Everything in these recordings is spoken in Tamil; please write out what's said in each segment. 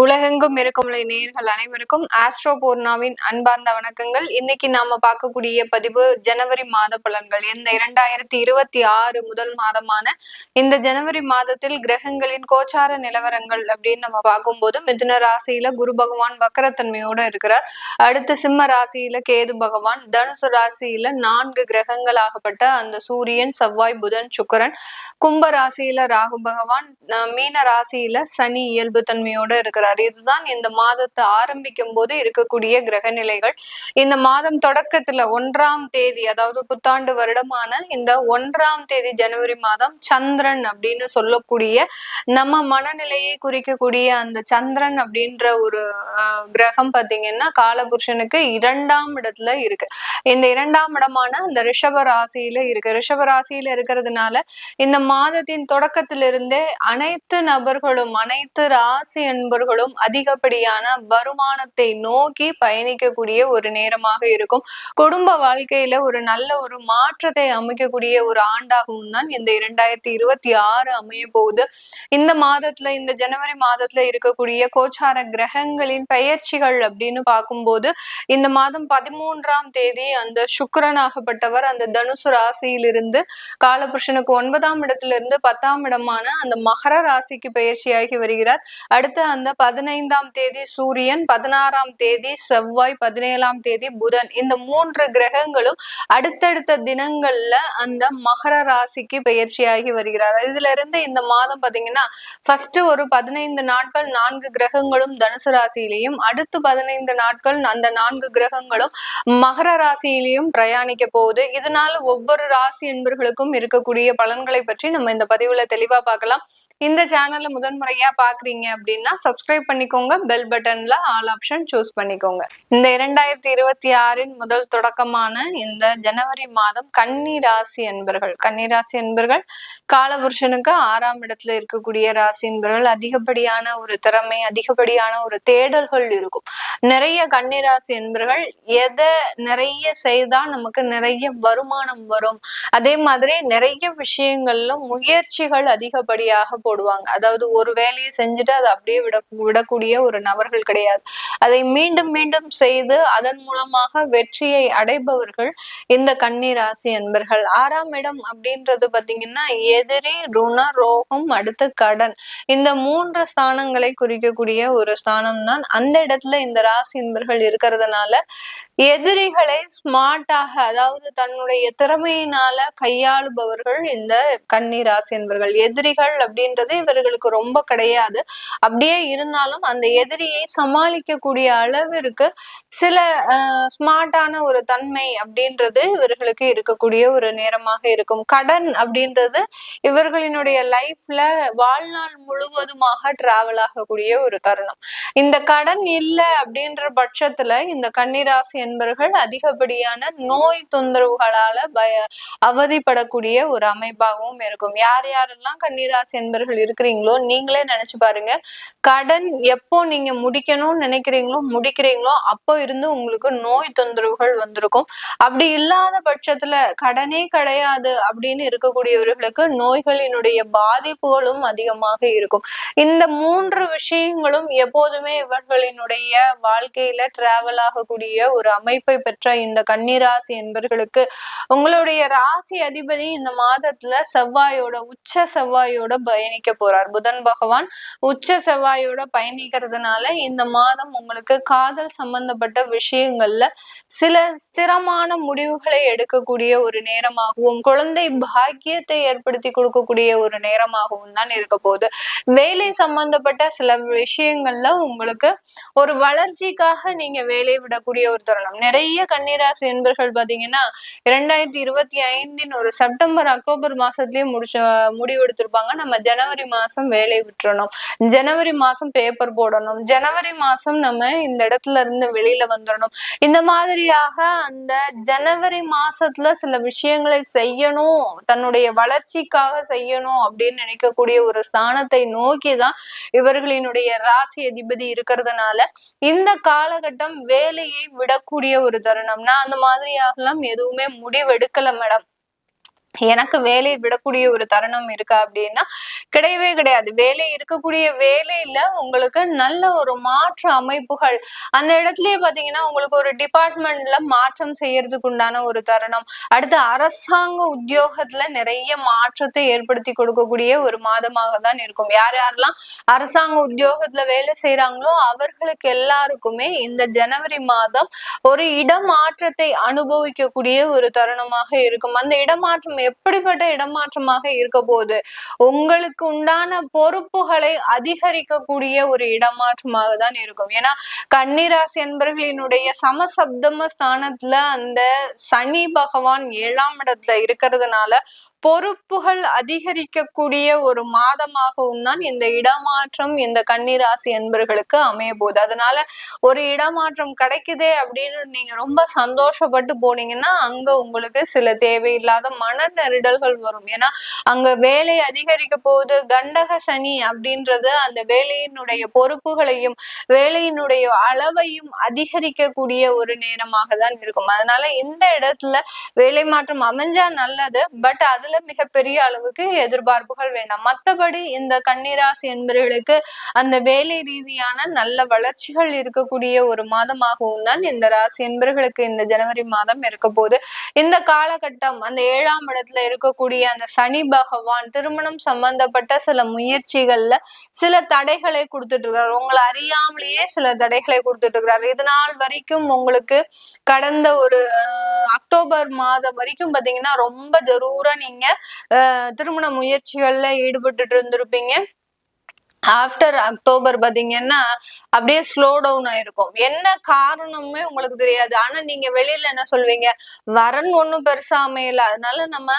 உலகெங்கும் இருக்கும் நேயர்கள் அனைவருக்கும் ஆஸ்ட்ரோ பூர்ணாவின் அன்பார்ந்த வணக்கங்கள். இன்னைக்கு நாம பார்க்கக்கூடிய பதிவு ஜனவரி மாத பலன்கள். இந்த இரண்டாயிரத்தி இருபத்தி ஆறு முதல் மாதமான இந்த ஜனவரி மாதத்தில் கிரகங்களின் கோச்சார நிலவரங்கள் அப்படின்னு நம்ம பார்க்கும்போது மிதுன ராசியில குரு பகவான் வக்கரத்தன்மையோட இருக்கிறார். அடுத்து சிம்ம ராசியில கேது பகவான். தனுசு ராசியில நான்கு கிரகங்களாகப்பட்ட அந்த சூரியன் செவ்வாய் புதன் சுக்கரன். கும்ப ராசியில ராகு பகவான். மீன ராசியில சனி இயல்பு தன்மையோட இருக்கிற இருக்கிறார். இதுதான் இந்த மாதத்தை ஆரம்பிக்கும் போது இருக்கக்கூடிய கிரக நிலைகள் இந்த மாதம் தொடக்கத்துல ஒன்றாம் தேதி அதாவது புத்தாண்டு வருடமான இந்த ஒன்றாம் தேதி ஜனவரி மாதம் சந்திரன் அப்படின்னு சொல்லக்கூடிய நம்ம மனநிலையை குறிக்கக்கூடிய அந்த சந்திரன் அப்படின்ற ஒரு கிரகம் பாத்தீங்கன்னா காலபுருஷனுக்கு இரண்டாம் இடத்துல இருக்கு. இந்த இரண்டாம் இடமான இந்த ரிஷப ராசியில இருக்கு. ரிஷப ராசியில இருக்கிறதுனால இந்த மாதத்தின் தொடக்கத்திலிருந்தே அனைத்து நபர்களும் அனைத்து ராசி என்பர்களும் நபர்களும் அதிகப்படியான வருமானத்தை நோக்கி பயணிக்கக்கூடிய ஒரு நேரமாக இருக்கும். குடும்ப வாழ்க்கையில ஒரு நல்ல ஒரு மாற்றத்தை அமைக்கக்கூடிய ஒரு ஆண்டாகவும் தான் இந்த இரண்டாயிரத்தி இருபத்தி ஆறு அமைய போகுது. இந்த மாதத்துல இந்த ஜனவரி மாதத்துல இருக்கக்கூடிய கோச்சார கிரகங்களின் பெயர்ச்சிகள் அப்படின்னு பார்க்கும்போது இந்த மாதம் பதிமூன்றாம் தேதி அந்த சுக்கரனாகப்பட்டவர் அந்த தனுசு ராசியிலிருந்து காலபுருஷனுக்கு ஒன்பதாம் இடத்துல இருந்து பத்தாம் இடமான அந்த மகர ராசிக்கு பயிற்சியாகி வருகிறார். அடுத்து அந்த பதினைந்தாம் தேதி சூரியன் பதினாறாம் தேதி செவ்வாய் பதினேழாம் தேதி புதன். இந்த மூன்று கிரகங்களும் அடுத்தடுத்த தினங்கள்ல அந்த மகர ராசிக்கு பயிற்சியாகி வருகிறார். இதுல இருந்து இந்த மாதம் பாத்தீங்கன்னா ஃபர்ஸ்ட் ஒரு பதினைந்து நாட்கள் நான்கு கிரகங்களும் தனுசு ராசியிலையும் அடுத்து பதினைந்து நாட்கள் அந்த நான்கு கிரகங்களும் மகர ராசியிலையும் பிரயாணிக்க போகுது. இதனால ஒவ்வொரு ராசி என்பர்களுக்கும் இருக்கக்கூடிய பலன்களை பற்றி நம்ம இந்த பதிவுல தெளிவா பார்க்கலாம். இந்த சேனல்ல முதன்முறையா பாக்குறீங்க அப்படின்னா சப்ஸ்கிரைப் பண்ணிக்கோங்க. பெல் பட்டன்ல ஆல் ஆப்ஷன் சூஸ் பண்ணிக்கோங்க. இந்த இரண்டாயிரத்தி இருபத்தி ஆறின் முதல் தொடக்கமான இந்த ஜனவரி மாதம் கன்னி ராசி என்பர்கள் கன்னி ராசி என்பர்கள் காலபுருஷனுக்கு ஆறாம் இடத்துல இருக்கக்கூடிய ராசி என்பர்கள் அதிகப்படியான ஒரு திறமை அதிகப்படியான ஒரு தேடல்கள் இருக்கும். நிறைய கன்னிராசி என்பர்கள் எதை நிறைய செய்தா நமக்கு நிறைய வருமானம் வரும். அதே மாதிரி நிறைய விஷயங்கள்ல முயற்சிகள் அதிகப்படியாக போடுவாங்க. அதாவது ஒரு வேலையை செஞ்சுட்டு அதை அப்படியே விட விடக்கூடிய ஒரு நபர்கள் கிடையாது. அதை மீண்டும் மீண்டும் செய்து அதன் மூலமாக வெற்றியை அடைபவர்கள் இந்த கன்னி ராசி என்பர்கள் ஆறாம் இடம் அப்படின்றது பாத்தீங்கன்னா எதிரி ருண ரோகம் அடுத்து கடன். இந்த மூன்று ஸ்தானங்களை குறிக்கக்கூடிய ஒரு ஸ்தானம் தான் அந்த இடத்துல இந்த ராசி என்பர்கள் இருக்கிறதுனால எதிரிகளை ஸ்மார்ட்டாக அதாவது தன்னுடைய திறமையினால கையாளுபவர்கள் இந்த கன்னி ராசி எதிரிகள் அப்படின்றது இவர்களுக்கு ரொம்ப கிடையாது. அப்படியே இருந்தாலும் அந்த எதிரியை சமாளிக்கக்கூடிய அளவிற்கு சில ஸ்மார்ட்டான ஒரு தன்மை அப்படின்றது இவர்களுக்கு இருக்கக்கூடிய ஒரு நேரமாக இருக்கும். கடன் அப்படின்றது இவர்களினுடைய லைஃப்ல வாழ்நாள் முழுவதுமாக டிராவல் ஆகக்கூடிய ஒரு தருணம். இந்த கடன் இல்லை அப்படின்ற பட்சத்துல இந்த கன்னிராசி என்பவர்கள் அதிகப்படியான நோய் தொந்தரவுகளால பய அவதிப்படக்கூடிய ஒரு அமைப்பாகவும் இருக்கும். யார் யாரெல்லாம் கன்னிராசி என்பவர்கள் இருக்கிறீங்களோ நீங்களே நினைச்சு பாருங்க. கடன் எப்போ நீங்க முடிக்கணும்னு நினைக்கிறீங்களோ முடிக்கிறீங்களோ அப்போ இருந்து உங்களுக்கு நோய் தொந்தரவுகள் வந்திருக்கும். அப்படி இல்லாத பட்சத்துல கடனே கிடையாது அப்படின்னு இருக்கக்கூடியவர்களுக்கு நோய்களினுடைய பாதிப்புகளும் அதிகமாக இருக்கும். இந்த மூன்று விஷயங்களும் எப்போதுமே இவர்களினுடைய வாழ்க்கையில டிராவல் ஆகக்கூடிய ஒரு அமைப்பை பெற்ற இந்த கன்னிராசி என்பர்களுக்கு உங்களுடைய ராசி அதிபதி இந்த மாதத்துல செவ்வாயோட உச்ச செவ்வாயோட பயணிக்க போறார். புதன் பகவான் உச்ச செவ்வாயோட பயணிக்கிறதுனால இந்த மாதம் உங்களுக்கு காதல் சம்பந்தப்பட்ட விஷயங்கள்ல சில ஸ்திரமான முடிவுகளை எடுக்கக்கூடிய ஒரு நேரமாகவும் குழந்தை பாக்கியத்தை ஏற்படுத்தி கொடுக்கக்கூடிய ஒரு நேரமாகவும் தான் இருக்க போகுது. வேலை சம்பந்தப்பட்ட சில விஷயங்கள்ல உங்களுக்கு ஒரு வளர்ச்சிக்காக நீங்க வேலையை விடக்கூடிய ஒரு தருணம் காரணம் நிறைய கன்னிராசி என்பர்கள் பாத்தீங்கன்னா இரண்டாயிரத்தி இருபத்தி ஐந்தின் ஒரு செப்டம்பர் அக்டோபர் மாசத்துலயே முடிச்ச முடிவு எடுத்திருப்பாங்க. நம்ம ஜனவரி மாசம் வேலை விட்டுறணும். ஜனவரி மாசம் பேப்பர் போடணும். ஜனவரி மாசம் நம்ம இந்த இடத்துல இருந்து வெளியில வந்துடணும். இந்த மாதிரியாக அந்த ஜனவரி மாசத்துல சில விஷயங்களை செய்யணும். தன்னுடைய வளர்ச்சிக்காக செய்யணும் அப்படின்னு நினைக்கக்கூடிய ஒரு ஸ்தானத்தை நோக்கிதான் இவர்களினுடைய ராசி அதிபதி இருக்கிறதுனால இந்த காலகட்டம் வேலையை விடக்கூடிய ஒரு தருணம்னா அந்த அந்த மாதிரியாகலாம் எதுவுமே முடிவெடுக்கல மேடம் எனக்கு வேலையை விடக்கூடிய ஒரு தருணம் இருக்கா அப்படின்னா கிடையவே கிடையாது. வேலை இருக்கக்கூடிய வேலையில உங்களுக்கு நல்ல ஒரு மாற்று அமைப்புகள். அந்த இடத்துலயே பாத்தீங்கன்னா உங்களுக்கு ஒரு டிபார்ட்மெண்ட்ல மாற்றம் செய்யறதுக்கு உண்டான ஒரு தருணம். அடுத்து அரசாங்க உத்தியோகத்துல நிறைய மாற்றத்தை ஏற்படுத்தி கொடுக்கக்கூடிய ஒரு மாதமாக தான் இருக்கும். யார் யாரெல்லாம் அரசாங்க உத்தியோகத்துல வேலை செய்யறாங்களோ அவர்களுக்கு எல்லாருக்குமே இந்த ஜனவரி மாதம் ஒரு இடமாற்றத்தை அனுபவிக்கக்கூடிய ஒரு தருணமாக இருக்கும். அந்த இடமாற்றம் எப்படிப்பட்ட இடமாற்றமாக இருக்க போகுது உங்களுக்கு உண்டான பொறுப்புகளை அதிகரிக்கக்கூடிய ஒரு இடமாற்றமாக தான் இருக்கும். ஏன்னா கன்னிராசி என்பர்களினுடைய சமசப்தம ஸ்தானத்துல அந்த சனி பகவான் ஏழாம் இடத்துல இருக்கிறதுனால பொறுப்புகள் அதிகரிக்கக்கூடிய ஒரு மாதமாகவும் தான் இந்த இடமாற்றம் இந்த கன்னிராசி என்பர்களுக்கு அமைய போகுது. அதனால ஒரு இடமாற்றம் கிடைக்குதே அப்படின்னு நீங்க ரொம்ப சந்தோஷப்பட்டு போனீங்கன்னா அங்க உங்களுக்கு சில தேவையில்லாத மன நெருடல்கள் வரும். ஏன்னா அங்க வேலை அதிகரிக்க போகுது கண்டக சனி அப்படின்றது அந்த வேலையினுடைய பொறுப்புகளையும் வேலையினுடைய அளவையும் அதிகரிக்கக்கூடிய ஒரு நேரமாக தான் இருக்கும். அதனால இந்த இடத்துல வேலை மாற்றம் அமைஞ்சா நல்லது. பட் அதுல அதுல மிகப்பெரிய அளவுக்கு எதிர்பார்ப்புகள் வேண்டாம். மற்றபடி இந்த கன்னிராசி என்பவர்களுக்கு அந்த வேலை ரீதியான நல்ல வளர்ச்சிகள் இருக்கக்கூடிய ஒரு மாதமாகவும் தான் இந்த ராசி என்பவர்களுக்கு இந்த ஜனவரி மாதம் இருக்க போது இந்த காலகட்டம் அந்த ஏழாம் இடத்துல இருக்கக்கூடிய அந்த சனி பகவான் திருமணம் சம்பந்தப்பட்ட சில முயற்சிகள்ல சில தடைகளை கொடுத்துட்டு இருக்கிறார் உங்களை அறியாமலேயே சில தடைகளை கொடுத்துட்டு இருக்கிறார் இது நாள் வரைக்கும் உங்களுக்கு கடந்த ஒரு அக்டோபர் மாதம் வரைக்கும் பாத்தீங்கன்னா ரொம்ப ஜரூரா நீங்க திருமண முயற்சிகள்ல ஈடுபட்டு இருந்திருப்பீங்க. ஆஃப்டர் அக்டோபர் பாத்தீங்கன்னா அப்படியே ஸ்லோ டவுன் ஆயிருக்கும். என்ன காரணமே உங்களுக்கு தெரியாது. ஆனா நீங்க வெளியில என்ன சொல்வீங்க? வரன் ஒண்ணும் பெருசா அமையல. அதனால நம்ம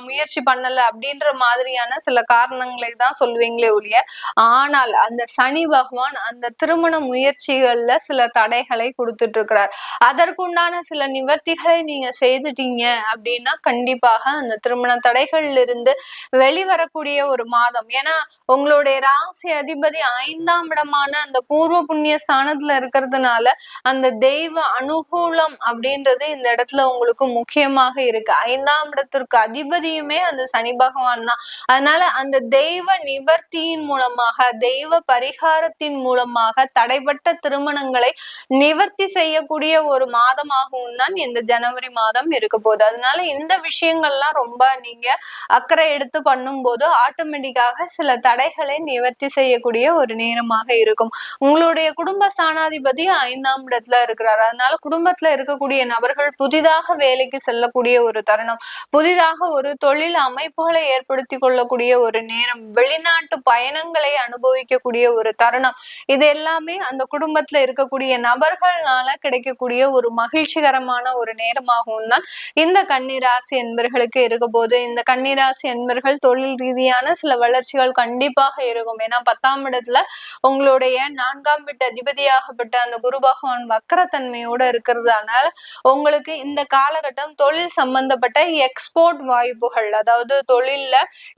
முயற்சி பண்ணல அப்படின்ற மாதிரியான சில காரணங்களை தான் சொல்வீங்களே ஒழிய ஆனால் அந்த சனி பகவான் அந்த திருமண முயற்சிகள்ல சில தடைகளை கொடுத்துட்டு இருக்கிறார் அதற்குண்டான சில நிவர்த்திகளை நீங்க செய்துட்டீங்க அப்படின்னா கண்டிப்பாக அந்த திருமண தடைகள்ல இருந்து வெளிவரக்கூடிய ஒரு மாதம். ஏன்னா உங்களுடைய ராசி அதிபதி ஐந்தாம் இடமான அந்த பூர்வ பூர்வ புண்ணிய ஸ்தானத்துல இருக்கிறதுனால அந்த தெய்வ அனுகூலம் அப்படின்றது இந்த இடத்துல உங்களுக்கு முக்கியமாக இருக்கு. ஐந்தாம் இடத்திற்கு அதிபதியுமே அந்த சனி பகவான் தான். அதனால அந்த தெய்வ நிவர்த்தியின் மூலமாக தெய்வ பரிகாரத்தின் மூலமாக தடைப்பட்ட திருமணங்களை நிவர்த்தி செய்யக்கூடிய ஒரு மாதமாகவும் தான் இந்த ஜனவரி மாதம் இருக்க போகுது. அதனால இந்த விஷயங்கள்லாம் ரொம்ப நீங்க அக்கறை எடுத்து பண்ணும்போது ஆட்டோமேட்டிக்காக சில தடைகளை நிவர்த்தி செய்யக்கூடிய ஒரு நேரமாக இருக்கும். உங்களுடைய குடும்ப ஸ்தானாதிபதி ஐந்தாம் இடத்துல இருக்கிறார். அதனால குடும்பத்துல இருக்கக்கூடிய நபர்கள் புதிதாக வேலைக்கு செல்லக்கூடிய ஒரு தருணம் புதிதாக ஒரு தொழில் அமைப்புகளை ஏற்படுத்தி கொள்ளக்கூடிய ஒரு நேரம் வெளிநாட்டு பயணங்களை அனுபவிக்கக்கூடிய ஒரு தருணம். இது எல்லாமே அந்த குடும்பத்துல இருக்கக்கூடிய நபர்கள்னால கிடைக்கக்கூடிய ஒரு மகிழ்ச்சிகரமான ஒரு நேரமாகவும் தான் இந்த கன்னிராசி என்பர்களுக்கு இருக்க போது இந்த கன்னிராசி என்பர்கள் தொழில் ரீதியான சில வளர்ச்சிகள் கண்டிப்பாக இருக்கும். ஏன்னா பத்தாம் இடத்துல உங்களுடைய நான்காம் நான்காம் வீட்டு அதிபதியாகப்பட்ட அந்த குரு பகவான் வக்கரத்தன்மையோட இருக்கிறதுனால உங்களுக்கு இந்த காலகட்டம் தொழில் சம்பந்தப்பட்ட எக்ஸ்போர்ட் வாய்ப்புகள் அதாவது தொழில்ல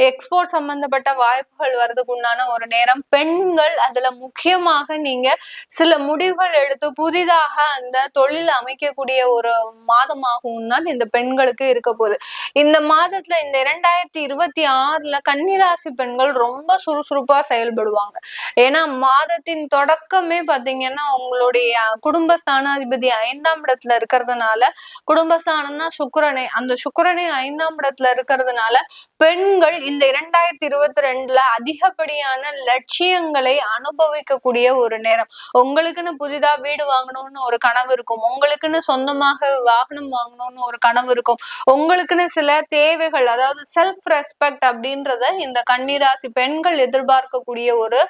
எக்ஸ்போர்ட் சம்பந்தப்பட்ட வாய்ப்புகள் வர்றதுக்கு உண்டான ஒரு நேரம். பெண்கள் அதுல முக்கியமாக நீங்க சில முடிவுகள் எடுத்து புதிதாக அந்த தொழில் அமைக்கக்கூடிய ஒரு மாதமாகவும் தான் இந்த பெண்களுக்கு இருக்க போகுது. இந்த மாதத்துல இந்த இரண்டாயிரத்தி இருபத்தி ஆறுல கன்னிராசி பெண்கள் ரொம்ப சுறுசுறுப்பா செயல்படுவாங்க ஏன்னா மாதத்தின் தொடக்கமே பாத்தீங்கன்னா உங்களுடைய குடும்பஸ்தானாதிபதி ஐந்தாம் இடத்துல இருக்கிறதுனால குடும்பஸ்தானம் தான் சுக்கரனை அந்த சுக்கரனை ஐந்தாம் இடத்துல இருக்கிறதுனால பெண்கள் இந்த இரண்டாயிரத்தி இருபத்தி ரெண்டுல அதிகப்படியான லட்சியங்களை அனுபவிக்கக்கூடிய ஒரு நேரம். உங்களுக்குன்னு புதிதா வீடு வாங்கணும்னு ஒரு கனவு இருக்கும். உங்களுக்குன்னு சொந்தமாக வாகனம் வாங்கணும்னு ஒரு கனவு இருக்கும். உங்களுக்குன்னு சில தேவைகள் அதாவது செல்ஃப் ரெஸ்பெக்ட் அப்படின்றத இந்த கன்னிராசி பெண்கள் எதிர்பார்க்கக்கூடிய ஒரு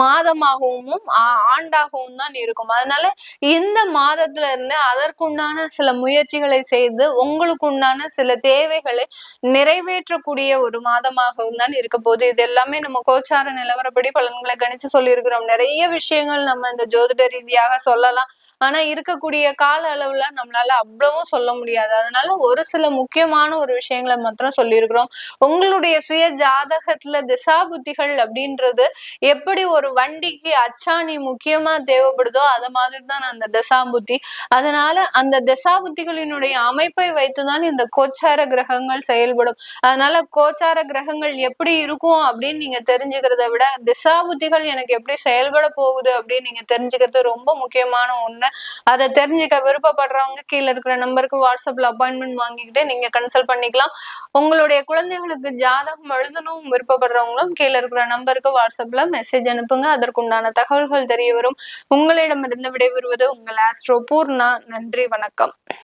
மாதமாகவும் ஆண்டாகவும் தான் இருக்கும். அதனால இந்த மாதத்துல இருந்து அதற்குண்டான சில முயற்சிகளை செய்து உங்களுக்கு உண்டான சில தேவைகளை நிறைவேற்றக்கூடிய ஒரு மாதமாகவும் தான் இருக்க போது இது எல்லாமே நம்ம கோச்சார நிலவரப்படி பலன்களை கணிச்சு சொல்லியிருக்கிறோம். நிறைய விஷயங்கள் நம்ம இந்த ஜோதிட ரீதியாக சொல்லலாம். ஆனா இருக்கக்கூடிய கால அளவுல நம்மளால அவ்வளவும் சொல்ல முடியாது. அதனால ஒரு சில முக்கியமான ஒரு விஷயங்களை மாத்திரம் சொல்லியிருக்கிறோம். உங்களுடைய சுய ஜாதகத்துல திசா புத்திகள் அப்படின்றது எப்படி ஒரு வண்டிக்கு அச்சாணி முக்கியமா தேவைப்படுதோ அத மாதிரிதான் அந்த திசா புத்தி அதனால அந்த திசா புத்திகளினுடைய அமைப்பை வைத்துதான் இந்த கோச்சார கிரகங்கள் செயல்படும். அதனால கோச்சார கிரகங்கள் எப்படி இருக்கும் அப்படின்னு நீங்க தெரிஞ்சுக்கிறத விட திசா புத்திகள் எனக்கு எப்படி செயல்பட போகுது அப்படின்னு நீங்க தெரிஞ்சுக்கிறது ரொம்ப முக்கியமான ஒண்ணு. அதை தெரிஞ்சுக்க விருப்பப்படுறவங்க கீழே இருக்கிற நம்பருக்கு வாட்ஸ்அப்ல அப்பாயின்மெண்ட் வாங்கிக்கிட்டு நீங்க கன்சல்ட் பண்ணிக்கலாம். உங்களுடைய குழந்தைகளுக்கு ஜாதகம் எழுதணும் விருப்பப்படுறவங்களும் கீழே இருக்கிற நம்பருக்கு வாட்ஸ்அப்ல மெசேஜ் அனுப்புங்க. அதற்குண்டான தகவல்கள் தெரிய வரும். உங்களிடமிருந்து விடைபெறுவது உங்கள் ஆஸ்ட்ரோ பூர்ணா. நன்றி வணக்கம்.